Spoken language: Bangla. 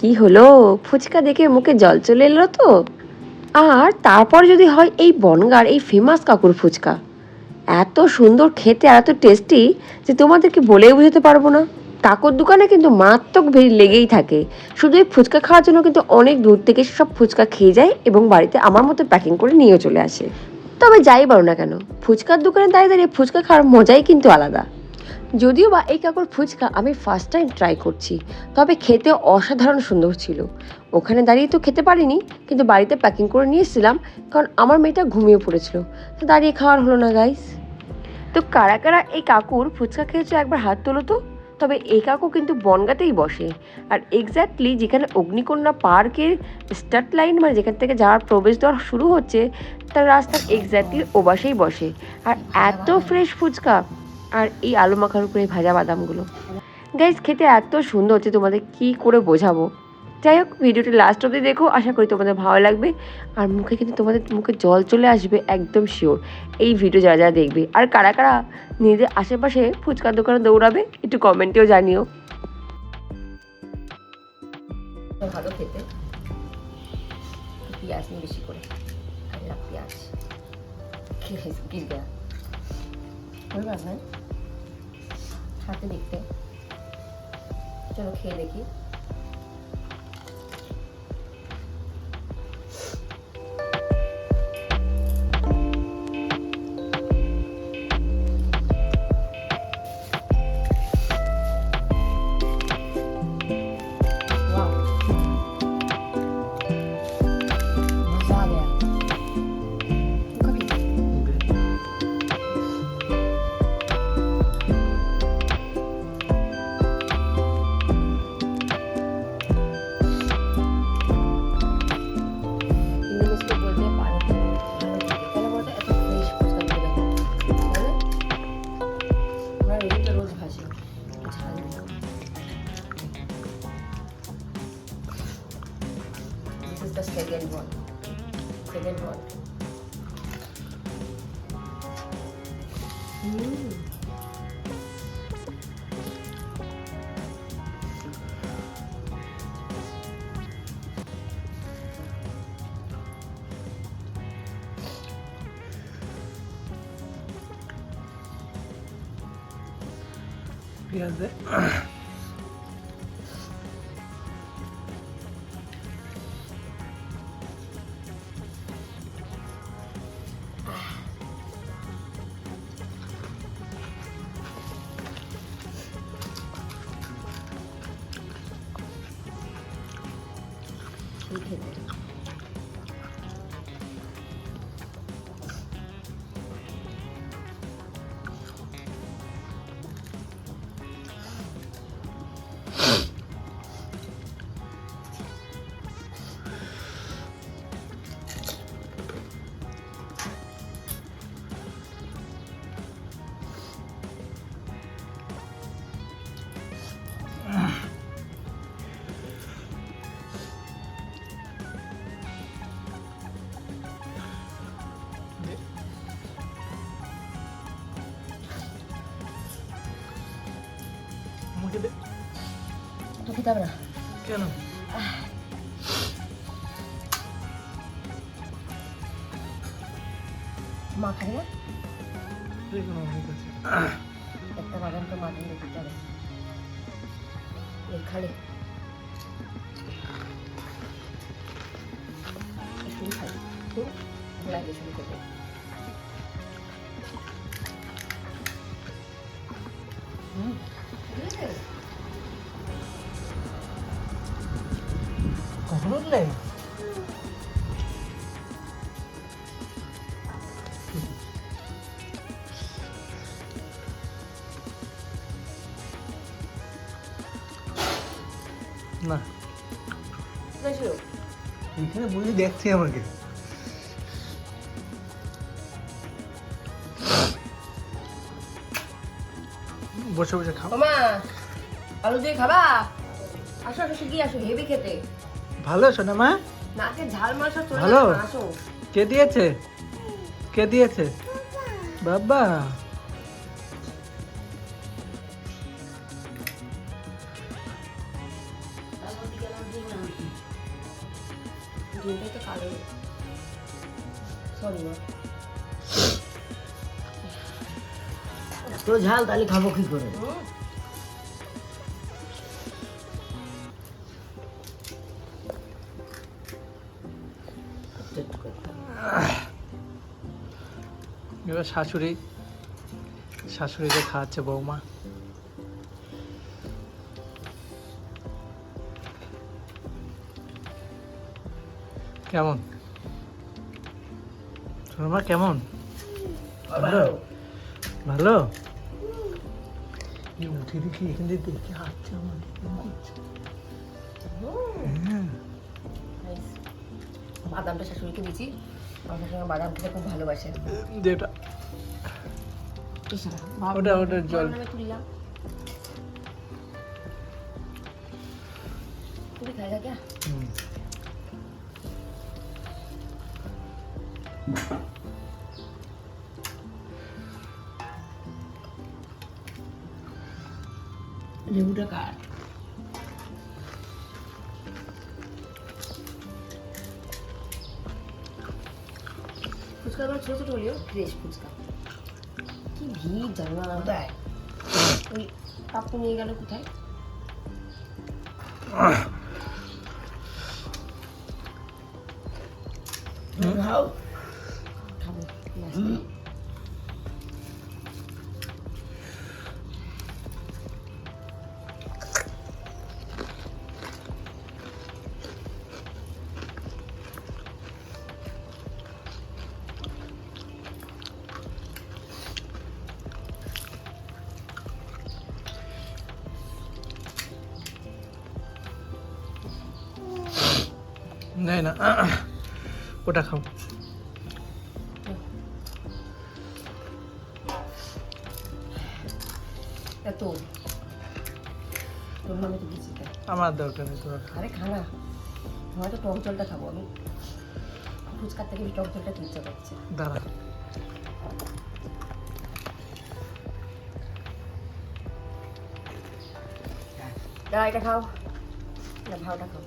কি হলো? ফুচকা দেখে মুখে জল চলে এলো তো। আর তারপর যদি হয় এই বনগার এই ফেমাস কাকুর ফুচকা। এত সুন্দর খেতে আর এত টেস্টি যে তোমাদেরকে বলেই বোঝাতে পারব না। কাকুর দোকানে কিন্তু মারাত্মক ভিড় লেগেই থাকে। শুধু এই ফুচকা খাওয়ার জন্য কিন্তু অনেক দূর থেকে সব ফুচকা খেয়ে যায় এবং বাড়িতে আমার মতো প্যাকিং করে নিয়েও চলে আসে। তবে যাই বলো না কেন, ফুচকার দোকানে দাঁড়িয়ে দাঁড়িয়ে ফুচকা খাওয়ার মজাই কিন্তু আলাদা। যদিও বা এই কাকুর ফুচকা আমি ফার্স্ট টাইম ট্রাই করছি, তবে খেতে অসাধারণ সুন্দর ছিল। ওখানে দাঁড়িয়ে তো খেতে পারিনি, কিন্তু বাড়িতে প্যাকিং করে নিয়ে এসেছিলাম, কারণ আমার মেয়েটা ঘুমিয়ে পড়েছিল। তো দাঁড়িয়ে খাওয়ার হলো না গাইস তো কারা কারা এই কাকুর ফুচকা খেয়েছে একবার হাত তোলো তো? তবে এই কাকু কিন্তু বনগাতেই বসে। আর এক্স্যাক্টলি যেখানে অগ্নিকন্যা পার্কের স্টার্ট লাইন মানে যেখান থেকে যাওয়ার প্রবেশদ্বার শুরু হচ্ছে, তার রাস্তার এক্স্যাক্টলি ওবাসেই বসে। আর এত ফ্রেশ ফুচকা! আর এই আলু মাখার উপরে ভাজা বাদামগুলো। গাইজ খেতে এত সুন্দর হচ্ছে তোমাদের কি করে বোঝাবো। যাই হোক, ভিডিওটি লাস্ট অবধি দেখো, আশা করি তোমাদের ভালো লাগবে। আর মুখে কিন্তু তোমাদের মুখে জল চলে আসবে একদম শিওর এই ভিডিও যারা যারা দেখবে। আর কারা কারা নিজেদের আশেপাশে ফুচকার দোকানে দৌড়াবে, একটু কমেন্টেও জানিও। ভালো খেতে। পেঁয়াজ নিয়ে বেশি করে। পেঁয়াজ। গির গয়া कोई बात नहीं खाते देखते हैं। cricket one. Cricket one. Mm. Yeah, one. Mm. পেঁয়াজ দে আমাকে দে। তো খেতে হবে না। কেন? মা খাবে না? আমার কাছে একটা বাদাম তো মাটন দিতে হবে। এই খালি। একটু খাই। লাগে শুরু করতে কখন উঠলে না। এখানে বসে দেখছি আমাকে। বসে বসে খাও মামা আলু দিয়ে খাবা? আসো আসো কি আসো হেভি খেতে। ভালো শোনা মা নাকে ঝাল মাছ চলে ভালো? কে দিয়েছে? কে দিয়েছে? বাবা। তো ঝাল তাহলে খাব কি করে? এবার শাশুড়ি শাশুড়িকে খাওয়াচ্ছে বৌমা। কেমন? সোনামা কেমন? ভালো। ভালো? উঠে দেখি এখান থেকে দেখে হাঁটছে আমার। হ্যাঁ। বাদামটা শাশুড়িকে দিয়েছি। আমার আমার বাদাম খেতে খুব ভালোবাসে। যেটা ওটা। ওটা জল। তুললাম। তুমি লেবুটা কাট ফুচকাগুলো ছোটো ছোটো হলেও ফ্রেশ ফুচকা। কি ভিড় জানো না কোথায় ওই পাপ্পু নিয়ে গেল কোথায়? খাব নেই না ওটা খাও। আমার দরকার নেই তোরা আরে খানা। তো টক জলটা খাব আমি। ফুচকার থেকে টক জলটা ইচ্ছা করছে দাঁড়া। দাঁড়া এটা খাও। না ভাওটা খাও।